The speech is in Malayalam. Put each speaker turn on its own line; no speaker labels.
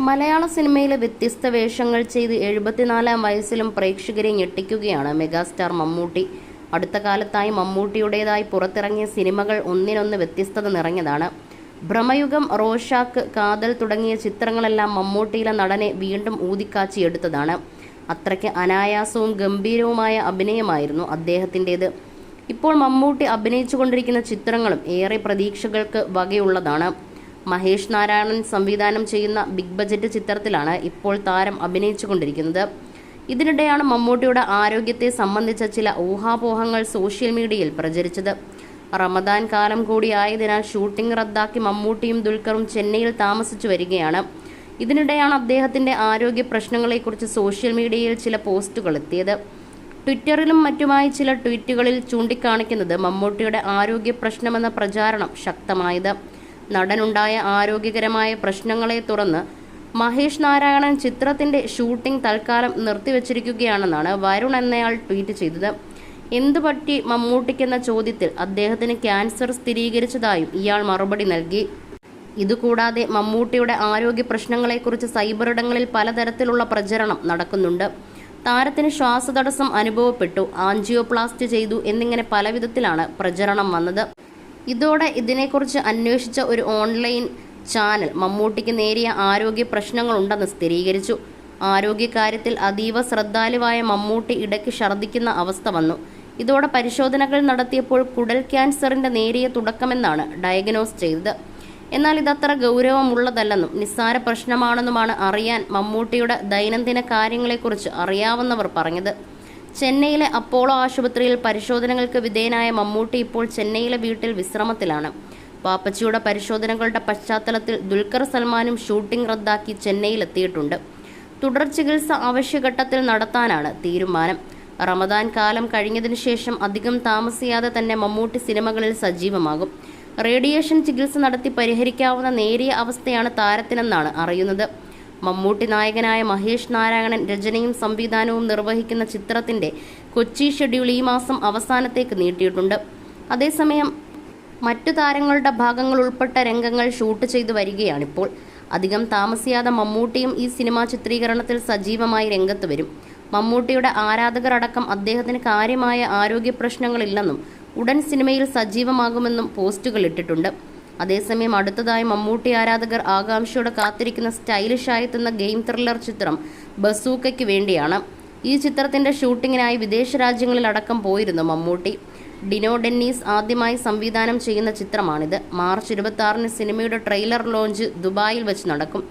മലയാള സിനിമയിലെ വ്യത്യസ്ത വേഷങ്ങൾ ചെയ്ത് എഴുപത്തിനാലാം വയസ്സിലും പ്രേക്ഷകരെ ഞെട്ടിക്കുകയാണ് മെഗാസ്റ്റാർ മമ്മൂട്ടി. അടുത്ത കാലത്തായി മമ്മൂട്ടിയുടേതായി പുറത്തിറങ്ങിയ സിനിമകൾ ഒന്നിനൊന്ന് വ്യത്യസ്തത നിറഞ്ഞതാണ്. ഭ്രമയുഗം റോഷാക്ക് കാതൽ തുടങ്ങിയ ചിത്രങ്ങളെല്ലാം മമ്മൂട്ടിയിലെ നടനെ വീണ്ടും ഊതിക്കാച്ചിയെടുത്തതാണ്. അത്രയ്ക്ക് അനായാസവും ഗംഭീരവുമായ അഭിനയമായിരുന്നു അദ്ദേഹത്തിന്റേത്. ഇപ്പോൾ മമ്മൂട്ടി അഭിനയിച്ചുകൊണ്ടിരിക്കുന്ന ചിത്രങ്ങളും ഏറെ പ്രതീക്ഷകൾക്ക് വകയുള്ളതാണ്. മഹേഷ് നാരായണൻ സംവിധാനം ചെയ്യുന്ന ബിഗ് ബജറ്റ് ചിത്രത്തിലാണ് ഇപ്പോൾ താരം അഭിനയിച്ചുകൊണ്ടിരിക്കുന്നത്. ഇതിനിടെയാണ് മമ്മൂട്ടിയുടെ ആരോഗ്യത്തെ സംബന്ധിച്ച ചില ഊഹാപോഹങ്ങൾ സോഷ്യൽ മീഡിയയിൽ പ്രചരിച്ചത്. റമദാൻ കാലം കൂടിയായതിനാൽ ഷൂട്ടിംഗ് റദ്ദാക്കി മമ്മൂട്ടിയും ദുൽഖറും ചെന്നൈയിൽ താമസിച്ചു വരികയാണ്. ഇതിനിടെയാണ് അദ്ദേഹത്തിന്റെ ആരോഗ്യ പ്രശ്നങ്ങളെക്കുറിച്ച് സോഷ്യൽ മീഡിയയിൽ ചില പോസ്റ്റുകൾ എത്തിയത്. ട്വിറ്ററിലും മറ്റുമായി ചില ട്വീറ്റുകളിൽ ചൂണ്ടിക്കാണിക്കുന്നത് മമ്മൂട്ടിയുടെ ആരോഗ്യ പ്രശ്നമെന്ന പ്രചാരണം ശക്തമായത്. നടനുണ്ടായ ആരോഗ്യകരമായ പ്രശ്നങ്ങളെ തുടർന്ന് മഹേഷ് നാരായണൻ ചിത്രത്തിന്റെ ഷൂട്ടിംഗ് തൽക്കാലം നിർത്തിവച്ചിരിക്കുകയാണെന്നാണ് വരുൺ എന്നയാൾ ട്വീറ്റ് ചെയ്തത്. എന്തു പറ്റി മമ്മൂട്ടിക്കെന്ന ചോദ്യത്തിൽ അദ്ദേഹത്തിന് ക്യാൻസർ സ്ഥിരീകരിച്ചതായും ഇയാൾ മറുപടി നൽകി. ഇതുകൂടാതെ മമ്മൂട്ടിയുടെ ആരോഗ്യ പ്രശ്നങ്ങളെക്കുറിച്ച് സൈബറിടങ്ങളിൽ പലതരത്തിലുള്ള പ്രചരണം നടക്കുന്നുണ്ട്. താരത്തിന് ശ്വാസതടസ്സം അനുഭവപ്പെട്ടു ആൻജിയോപ്ലാസ്റ്റ് ചെയ്തു എന്നിങ്ങനെ പലവിധത്തിലാണ് പ്രചരണം വന്നത്. ഇതോടെ ഇതിനെക്കുറിച്ച് അന്വേഷിച്ച ഒരു ഓൺലൈൻ ചാനൽ മമ്മൂട്ടിക്ക് നേരിയ ആരോഗ്യ പ്രശ്നങ്ങളുണ്ടെന്ന് സ്ഥിരീകരിച്ചു. ആരോഗ്യകാര്യത്തിൽ അതീവ ശ്രദ്ധാലുവായ മമ്മൂട്ടി ഇടയ്ക്ക് ഛർദ്ദിക്കുന്ന അവസ്ഥ വന്നു. ഇതോടെ പരിശോധനകൾ നടത്തിയപ്പോൾ കുടൽ ക്യാൻസറിന്റെ നേരിയ തുടക്കമെന്നാണ് ഡയഗ്നോസ് ചെയ്തത്. എന്നാൽ ഇതത്ര ഗൗരവമുള്ളതല്ലെന്നും നിസ്സാര പ്രശ്നമാണെന്നുമാണ് അറിയാൻ മമ്മൂട്ടിയുടെ ദൈനംദിന കാര്യങ്ങളെക്കുറിച്ച് അറിയാവുന്നവർ പറഞ്ഞത്. ചെന്നൈയിലെ അപ്പോളോ ആശുപത്രിയിൽ പരിശോധനകൾക്ക് വിധേയനായ മമ്മൂട്ടി ഇപ്പോൾ ചെന്നൈയിലെ വീട്ടിൽ വിശ്രമത്തിലാണ്. പാപ്പച്ചിയുടെ പരിശോധനകളുടെ പശ്ചാത്തലത്തിൽ ദുൽഖർ സൽമാനും ഷൂട്ടിംഗ് റദ്ദാക്കി ചെന്നൈയിലെത്തിയിട്ടുണ്ട്. തുടർ ചികിത്സ ആവശ്യഘട്ടത്തിൽ നടത്താനാണ് തീരുമാനം. റമദാൻ കാലം കഴിഞ്ഞതിനു ശേഷം അധികം താമസിയാതെ തന്നെ മമ്മൂട്ടി സിനിമകളിൽ സജീവമാകും. റേഡിയേഷൻ ചികിത്സ നടത്തി പരിഹരിക്കാവുന്ന നേരിയ അവസ്ഥയാണ് താരത്തിനെന്നാണ് അറിയുന്നത്. മമ്മൂട്ടി നായകനായ മഹേഷ് നാരായണൻ രചനയും സംവിധാനവും നിർവഹിക്കുന്ന ചിത്രത്തിന്റെ കൊച്ചി ഷെഡ്യൂൾ ഈ മാസം അവസാനത്തേക്ക് നീട്ടിയിട്ടുണ്ട്. അതേസമയം മറ്റു താരങ്ങളുടെ ഭാഗങ്ങൾ ഉൾപ്പെട്ട രംഗങ്ങൾ ഷൂട്ട് ചെയ്തു വരികയാണിപ്പോൾ. അധികം താമസിയാതെ മമ്മൂട്ടിയും ഈ സിനിമാ ചിത്രീകരണത്തിൽ സജീവമായി രംഗത്ത് വരും. മമ്മൂട്ടിയുടെ ആരാധകരടക്കം അദ്ദേഹത്തിന് കാര്യമായ ആരോഗ്യ പ്രശ്നങ്ങളില്ലെന്നും ഉടൻ സിനിമയിൽ സജീവമാകുമെന്നും പോസ്റ്റുകൾ ഇട്ടിട്ടുണ്ട്. അതേസമയം അടുത്തതായി മമ്മൂട്ടി ആരാധകർ ആകാംക്ഷയോടെ കാത്തിരിക്കുന്ന സ്റ്റൈലിഷായി എത്തുന്ന ഗെയിം ത്രില്ലർ ചിത്രം ബസൂക്കയ്ക്ക് വേണ്ടിയാണ്. ഈ ചിത്രത്തിന്റെ ഷൂട്ടിങ്ങിനായി വിദേശ രാജ്യങ്ങളിലടക്കം പോയിരുന്നു മമ്മൂട്ടി. ഡിനോ ഡെന്നീസ് ആദ്യമായി സംവിധാനം ചെയ്യുന്ന ചിത്രമാണിത്. മാർച്ച് ഇരുപത്തി ആറിന് സിനിമയുടെ ട്രെയിലർ ലോഞ്ച് ദുബായിൽ വെച്ച് നടക്കും.